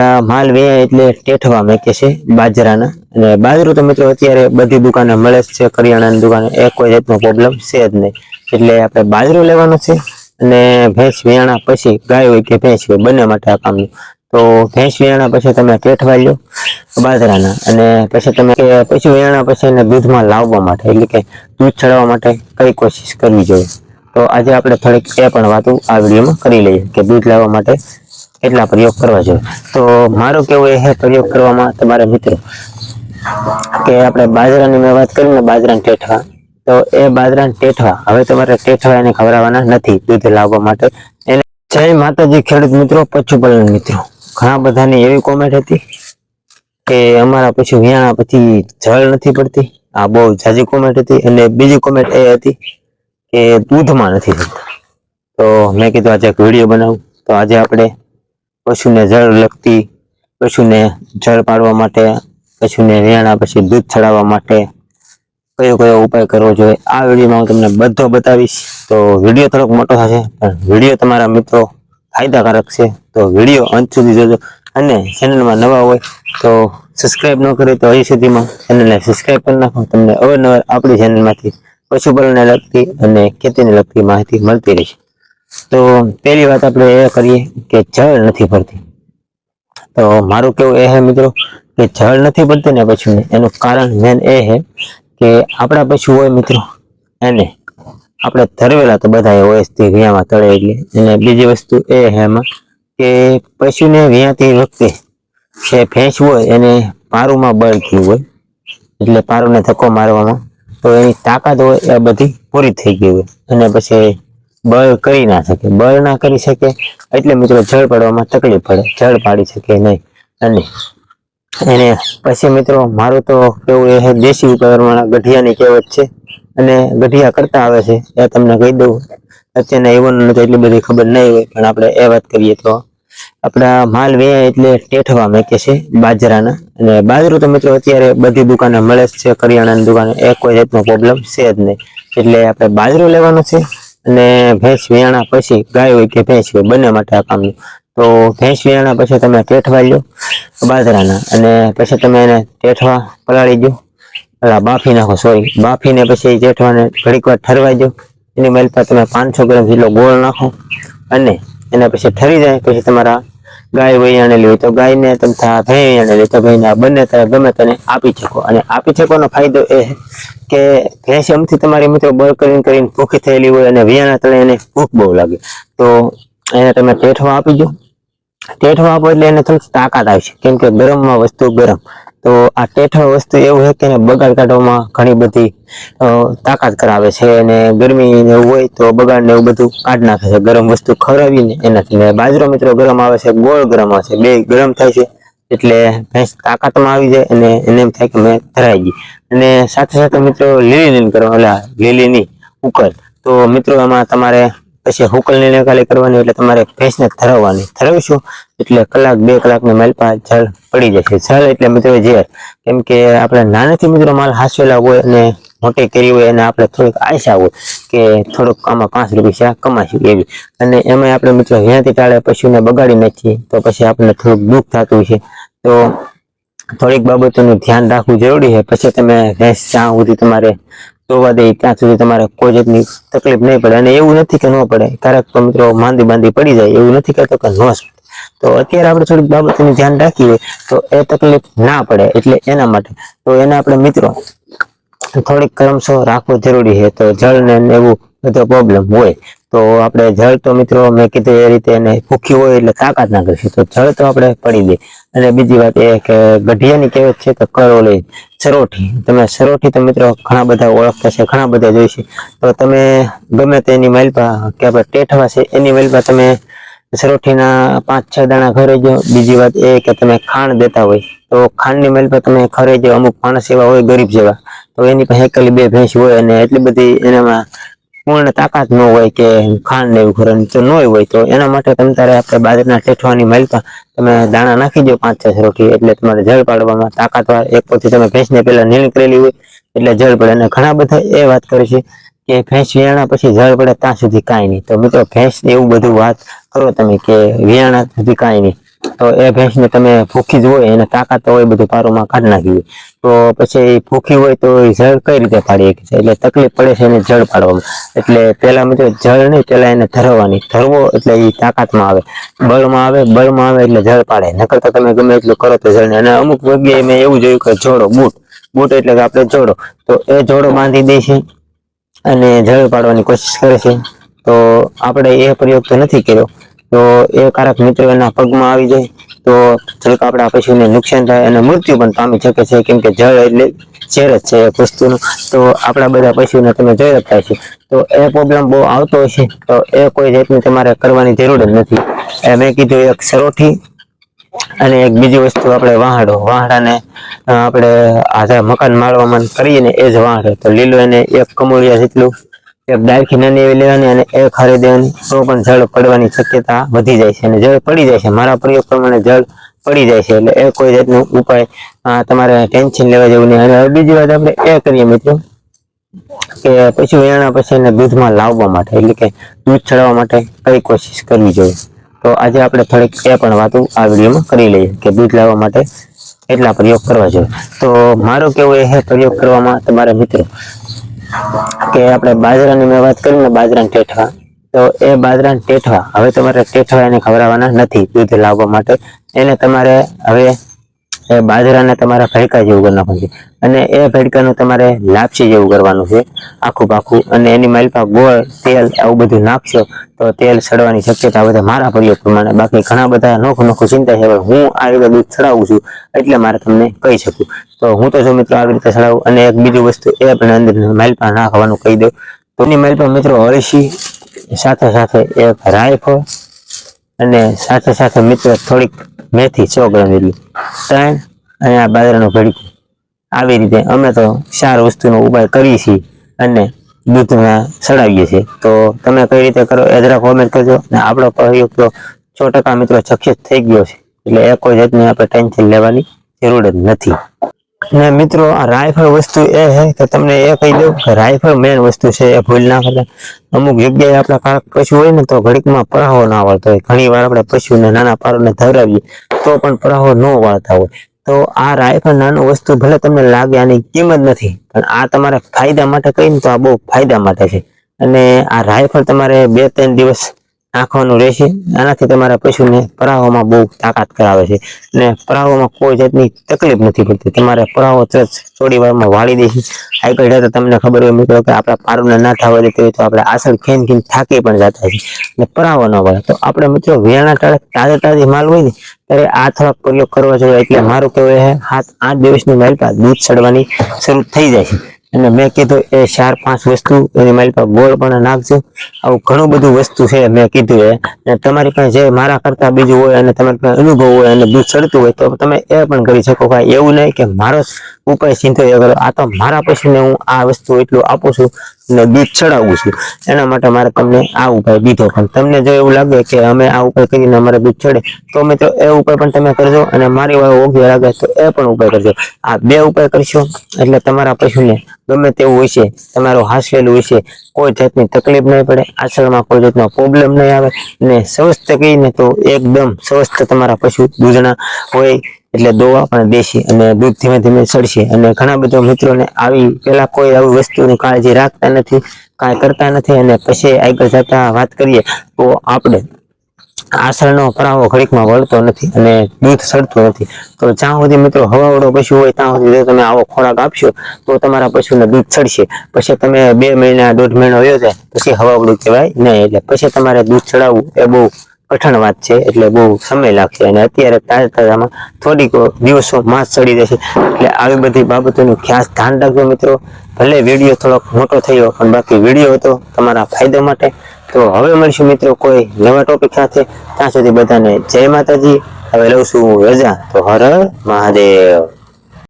માલ વે એટલે ટેઠવા મેકે છે, બાજરાના. અને બાજરો તો મિત્રો અત્યારે બધી દુકાને મળે છે, કરિયાણાની દુકાને. એ કોઈ જાતનો પ્રોબ્લેમ છે જ નહીં. એટલે આપણે બાજરો લેવાનો છે અને ભેંસ વેયાણા પછી ગાય હોય કે ભેંસ હોય, બંને માટે આ કામનું. તો ભેંસ વેયાણા પછી તમે ટેઠવા લ્યો, બાજરાના. અને પછી તમે પછી વેયાણા પછી એને દૂધમાં લાવવા માટે, એટલે કે દૂધ ચડાવવા માટે કઈ કોશિશ કરવી જોઈએ. તો આજે આપણે થોડીક એ પણ વાતો આ વિડીયોમાં કરી લઈએ કે દૂધ લાવવા માટે કેટલા પ્રયોગ કરવા જોઈએ? તો મારું કેવું એ છે, પ્રયોગ કરવામાં તમારા મિત્રો, કે આપણે બાજરાની મેં વાત કરીને બાજરાને ટેઠવા તો એ બાજરાને ટેઠવા હવે તમારે ટેઠવા એને ખવડાવવાના નથી, દૂધ લાવવા માટે. એને જય માતાજી, ખેડૂત મિત્રો, પશુપાલન મિત્રો. ઘણા બધાની એવી કોમેન્ટ હતી કે અમારા પશુ વિયાણા પછી જળ નથી પડતી. આ બહુ જાજી કોમેન્ટ હતી. અને બીજી કોમેન્ટ એ હતી કે દૂધમાં નથી થતા તો મેં કીધું આજે એક વીડિયો બનાવું. તો આજે આપણે પશુને જળ લગતી, પશુને જળ પાડવા માટે, પશુને વિયાણા પછી દૂધ ચડાવવા માટે કયો કયો ઉપાય કરવો જોઈએ, આ વિડીયોમાં હું તમને બધો બતાવીશ. તો વીડિયો થોડોક મોટો થશે, પણ વીડિયો તમારા મિત્રો ફાયદાકારક છે. તો વીડિયો અંત સુધી જોજો. અને ચેનલમાં નવા હોય તો સબસ્ક્રાઇબ ન કરે તો હજી સુધીમાં ચેનલને સબસ્ક્રાઇબ કરી નાખો. તમને અવારનવાર આપણી ચેનલમાંથી પશુપાલનને લગતી અને ખેતીને લગતી માહિતી મળતી રહેશે. તો પહેલી વાત આપણે એ કરીએ કે જળ નથી પડતી તો મારું કેવું એ હે મિત્રો કે જળ નથી પડતી ને પશુને એનું કારણ મેન એ છે કે આપણા પશુ હોય મિત્રો, એને આપણે ધરવેલા તો બધા હોય તે વિયામાં તળે એટલે. અને બીજી વસ્તુ એ છે એમાં કે પશુને વિયાતી વખતે જે ભેંસ હોય એને પારુમાં બળ થયું હોય, એટલે પારુને ધક્કો મારવામાં તો એની તાકાત હોય એ બધી પૂરી થઈ ગઈ હોય. અને પછી બળ કરી ના શકે, બળ ના કરી શકે, એટલે મિત્રો જળ પાડવામાં તકલીફ પડે, જળ પાડી શકે નહીં. અને એને પછી મિત્રો મારું તો કેવું એ દેશી ઉપકરણમાં ગઢિયાની કહેવત છે. અને ગઢિયા કરતા આવે છે, એ તમને કહી દઉં. અત્યારના યુવાનોને તો એટલી બધી ખબર નહીં હોય, પણ આપણે એ વાત કરીએ તો આપણા માલ વેચાય એટલે ટેઠવા મેકે છે, બાજરાના. અને બાજરો તો મિત્રો અત્યારે બધી દુકાને મળે છે, કરિયાણાની દુકાને, એ કોઈ જાતનો પ્રોબ્લેમ છે જ નહીં. એટલે આપણે બાજરું લેવાનું છે અને ભેંસ વિયાણા પછી ગાય હોય કે ભેંસ હોય બંને માટે આ કામનું તો ભેંસ વિયાણા પછી તમે ટેઠવા લો બાજરાના અને પછી તમે એને ટેઠવા પલાળી દો પેલા બાફી નાખો સોરી બાફીને પછી જેઠવાને ઘડીક વાર ઠરવાઈ દો એની મેલપા તમે પાંચસો ગ્રામ જેટલો ગોળ નાખો અને એના પછી ઠરી જાય. પછી તમારા ગાય વૈયાણેલી હોય તો ગાયને તમે થા ભેં વૈયાણેલી તો ભેંને આ બંને તમે ગમે તને આપી શકો. અને આપી શકવાનો ફાયદો એ કે ભેંસ એમથી તમારી મિત્રો બળ કરીને કરીને ભૂખી થયેલી હોય અને વિયાણા તળે એને ભૂખ બહુ લાગે. તો એને તમે પેઠવા આપી દો. પેઠવા આપો એટલે એને થોડીક તાકાત આવશે. કેમ કે ગરમમાં વસ્તુ ગરમ. તો આ ટેઠળ વસ્તુ એવું છે કે બગાડ કાઢવામાં ઘણી બધી તાકાત કરાવે છે અને ગરમી એવું હોય તો બગાડ ને એવું બધું કાઢ નાખે છે. ગરમ વસ્તુ ખરાવીને એનાથી બાજરો મિત્રો ગરમ આવે છે, ગોળ ગરમ આવે છે, બે ગરમ થાય છે એટલે ભેંસ તાકાતમાં આવી જાય અને એને એમ થાય કે મેં ધરાઈ ગઈ. અને સાથે સાથે મિત્રો લીલી નીંદ કરવા એટલે લીલીની ઉકર તો મિત્રો એમાં તમારે પછી હુકલની નિકાલી કરવાની એટલે તમારે ભેંસને ધરાવવાની. ધરાવીશું એટલે કલાક, બે કલાકની માલપા જળ પડી જશે. જળ એટલે મિત્રો ઝેર. કેમ કે આપણે નાનાથી મિત્રો માલ હાંસવેલા હોય અને મોટી કરી હોય અને આપણે થોડીક આશા હોય કે થોડુંક આમાં પાંચ રૂપિયા કમાશું એવી. અને એમાં આપણે મિત્રો જ્યાંથી ટાળે, પશુને બગાડી નાખીએ, તો પછી આપણને થોડુંક દુઃખ થતું છે તો થોડીક બાબતોનું ધ્યાન રાખવું જરૂરી છે. પછી તમે ભેંસ જ્યાં સુધી તમારે દે, ત્યાં સુધી તમારે કોઈ જાતની તકલીફ નહીં પડે અને એવું નથી કે ન પડે. ક્યારેક તો મિત્રો માંદી બાંધી પડી જાય, એવું નથી કહેતો કે ન તો અત્યારે આપણે થોડીક બાબતોનું ધ્યાન રાખીએ તો એ તકલીફ ના પડે એટલે એના માટે. તો એને આપણે મિત્રો થોડીક કરમશો રાખવો જરૂરી છે. તો જળ ને એવું બધો પ્રોબ્લેમ હોય તો આપણે જળ તો મિત્રો મેં કીધું એ રીતે એને ભૂખી હોય એટલે તાકાત ના કરશે. તો જળ તો આપણે પડી દે અને બીજી વાત એ કે ગઢિયાની કહેવત છે કે કરો સરોઠી તમે સરોઠી તો મિત્રો ઘણા બધા ઓળખતા છે, ઘણા બધા જોઈશે તો તમે ગમે તેની માલપા કે આપણે ટેઠવા છે, એની માલપા તમે સરોઠીના પાંચ, છ દાણા ઘરે બીજી વાત એ કે તમે ખાંડ દેતા હોય, તો ખાંડની માલપા તમે જો અમુક માણસ એવા હોય, ગરીબ જેવા. તો એની પાસે એકલી બે ભેંસ હોય અને એટલી બધી એનામાં પૂર્ણ તાકાત ન હોય કે ખાંડ ને એવું ઘરે તો ન હોય તો એના માટે તમે તારે આપણે બાજરીના ઠેઠવાની માલપા તમે દાણા નાખી દો પાંચ, છ રોટી એટલે તમારે જળ પાડવામાં તાકાતવાર એક પછી તમે ભેંસને પહેલા નીણ કરેલી હોય, એટલે જળ પડે. અને ઘણા બધા એ વાત કરે છે કે ભેંસ વિયાણા પછી જળ પડે ત્યાં સુધી કાંઈ નહીં. તો મિત્રો ભેંસ એવું બધું વાત કરો તમે કે વિયાણા સુધી કાંઈ નહીં. તો એ ભેંસને તમે ભૂખી જ હોય એને તાકાત હોય, બધું પારોમાં કાઢી નાખી તો પછી ભૂખી હોય તો એ જળ કઈ રીતે પાડી શકે એટલે તકલીફ પડે છે એને જળ પાડવામાં. એટલે પહેલા મિત્રો જળ નહીં, પહેલાં એને ધરવાની. ધરવો એટલે એ તાકાતમાં આવે. બળમાં આવે બળમાં આવે એટલે જળ પાડે. નકર તો તમે ગમે એટલું કરો તો જળ નહીં. અને અમુક જગ્યાએ મેં એવું જોયું કે જોડો, બૂટ. બૂટ એટલે કે આપણે જોડો. તો એ જોડો બાંધી દે છે અને જળ પાડવાની કોશિશ કરે છે. તો આપણે એ પ્રયોગ તો નથી કર્યો. તો એ કારક મિત્રો એના પગમાં આવી જાય. તો થોડીક આપણા પશુને નુકસાન થાય અને મૃત્યુ પણ પામી શકે છે. કેમ કે જળ એટલે ઝેર જ છે એક વસ્તુનું. તો આપણા બધા પશુને તમે જોઈ થાય છે તો એ પ્રોબ્લેમ બહુ આવતો છે તો એ કોઈ જાતની તમારે કરવાની જરૂર જ નથી. એ મેં કીધું એક સરોઠી અને એક બીજી વસ્તુ આપણે વાહડો. વાહડાને આપણે આ મકાન માળવામાં કરીએ ને એ જ વાહડો. તો લીલો એને એક કમોડિયા જેટલું એક નાની એવી લેવાની અને એ હારી દેવાની તો પણ જળ પડવાની શક્યતા વધી જાય છે અને જળ પડી જાય છે. મારા પ્રયોગ પ્રમાણે જળ પડી જાય છે એટલે એ કોઈ જાતનો ઉપાય તમારે ટેન્શન લેવા જેવું નહીં. અને બીજી વાત આપણે એ કરીએ મિત્રો કે પછી વેણા પછી એને દૂધમાં લાવવા માટે, એટલે કે દૂધ ચડાવવા માટે કઈ કોશિશ કરવી જોઈએ. તો આજે આપણે થોડીક એ પણ વાતો આ વિડીયોમાં કરી લઈએ કે દૂધ લાવવા માટે એટલા પ્રયોગ કરવા જોઈએ. તો મારું કેવું એ પ્રયોગ કરવામાં, તમારા મિત્રો? કે આપણે બાજરાની મેં વાત કરી ને બાજરાના ટેઠવા તો એ બાજરાના ટેઠવા હવે તમારે ટેઠવા એને ખવડાવવાના નથી દૂધ લાવવા માટે. એને તમારે હવે એ બાજરાને તમારા ભડકા જેવું કરી નાખવાનું છે. અને એ ભડકાનું તમારે લાપસી જેવું કરવાનું છે. આખું પાખું. અને એની માલપા ગોળ, તેલ આવું બધું નાખશો તો તેલ સડવાની શક્યતા વધે. મારા પ્રયોગ પ્રમાણે બાકી ઘણા બધા નોખું નોખું ચિંતા છે. હું આ રીતે દૂધ ચડાવું છું એટલે મારે તમને કહી શકું. તો હું તો જો મિત્રો આવી રીતે ચડાવું અને એક બીજી વસ્તુ એ આપણે અંદર માલપા નાખવાનું કહી દઉં. તો એની માલપા મિત્રો અળસી સાથે સાથે એક રાયફળ અને સાથે સાથે મિત્રો થોડીક મેથી સો ગ્રામ જેટલી. ત્રણ અને આ બાજરાનું ભડકું આવી રીતે અમે તો ચાર વસ્તુનો ઉપાય કરીએ છીએ અને દૂધમાં ચડાવીએ છીએ. તો તમે કઈ રીતે કરો એ જરા કોમેન્ટ કરજો. અને આપણો સહયોગ તો સો ટકા મિત્રો સક્સેસ થઈ ગયો છે. એટલે એ કોઈ જાતની આપણે ટેન્શન લેવાની જરૂર જ નથી. ને મિત્રો, આ રાયફળ વસ્તુ એ છે કે તમને એ કહી દઉં કે રાયફળ મેન વસ્તુ છે, એ ભૂલ ના કરતા. અમુક જગ્યાએ આપણા કારક પશુ હોય ને, તો ઘડીકમાં પરાહો ના વાળતો હોય. ઘણી વાર આપણે પશુને નાના પારોને ધરાવીએ, તો પણ પરાહો ન વાળતા હોય. તો આ રાયફળ નાનું વસ્તુ ભલે તમને લાગે આની કિંમત નથી, પણ આ તમારે ફાયદા માટે કહીને તો આ બહુ ફાયદા માટે છે. અને આ રાયફળ તમારે બે ત્રણ દિવસ નાખવાનું રહેશે. આનાથી તમારા પશુને પરાહોમાં બહુ તાકાત કરાવે છે. અને પરાહોમાં કોઈ જાતની તકલીફ નથી પડતી. તમારે પરાહો તરત થોડી વારમાં વાળી દેશે. આગળ જતા તમને ખબર હોય મિત્રો કે આપણા પારુને ના થવા દેતી હોય તો આપણે આસળ ખેન ખેન થાકી પણ જતા છે અને પરાવો ન પડે તો આપણે મિત્રો વેણા ટાળે તાજે તાજી માલ હોય ને, ત્યારે આ થોડાક પ્રયોગ કરવા જોઈએ. એટલે મારું કહેવું છે સાત આઠ દિવસની માલપા દૂધ ચડવાની શરૂ થઈ જાય છે. અને મેં કીધું એ ચાર પાંચ વસ્તુ એની મારી પાસે ગોળ પણ નાખજો. આવું ઘણું બધું વસ્તુ છે મેં કીધું એ. અને તમારી પાસે જે મારા કરતા બીજું હોય અને તમારી પાસે અનુભવ હોય અને દૂધ ચડતું હોય તો તમે એ પણ કરી શકો. ભાઈ એવું નહીં કે મારો ઉપાય એ કરો આ તો મારા પશુને હું આ વસ્તુ એટલું આપું છું ને દૂધ ચડાવું છું. એના માટે મારે તમને આ ઉપાય દીધો. પણ તમને જો એવું લાગે કે અમે આ ઉપાય કરીને અમારે દૂધ ચડે, તો મિત્રો એ ઉપાય પણ તમે કરજો અને મારી વાળો ઓગ્ય લાગે તો એ પણ ઉપાય કરજો. આ બે ઉપાય કરશો એટલે તમારા પશુને ગમે તેવું હોય છે, તમારું હાસવેલું હોય છે, કોઈ જાતની તકલીફ નહીં પડે આચરણમાં કોઈ જાતનો પ્રોબ્લેમ નહીં આવે ને સ્વસ્થ કહીને તો એકદમ સ્વસ્થ તમારા પશુ દૂધના હોય એટલે દોવા પણ દેશી અને દૂધ ધીમે ધીમે ચડશે અને ઘણા બધા મિત્રોને આવી પેલા કોઈ આવી વસ્તુની કાળજી રાખતા નથી, કાંઈ કરતા નથી અને પછી આગળ જતા વાત કરીએ તો આપણે આસળનો પરાવો ઘડીકમાં વળતો નથી અને દૂધ સડતું નથી. તો જ્યાં સુધી મિત્રો હવાવડો પશુ હોય ત્યાં સુધી તમે આવો ખોરાક આપશો, તો તમારા પશુને દૂધ ચડશે પછી તમે બે મહિના દોઢ મહિનો વયો જાય, પછી હવાવડું કહેવાય નહીં. એટલે પછી તમારે દૂધ ચડાવવું એ બહુ કઠણ વાત છે, એટલે બહુ સમય લાગશે. અને અત્યારે તાજા તાજામાં થોડીક દિવસો માસ ચડી જશે. એટલે આવી બધી બાબતોનું ખાસ ધ્યાન રાખજો મિત્રો. ભલે વીડિયો થોડોક મોટો થયો, પણ બાકી વીડિયો હતો તમારા ફાયદા માટે. તો હવે મળીશું મિત્રો કોઈ નવા ટોપિક સાથે. ત્યાં સુધી બધાને જય માતાજી. હવે લઉં છું રજા. તો હર મહાદેવ.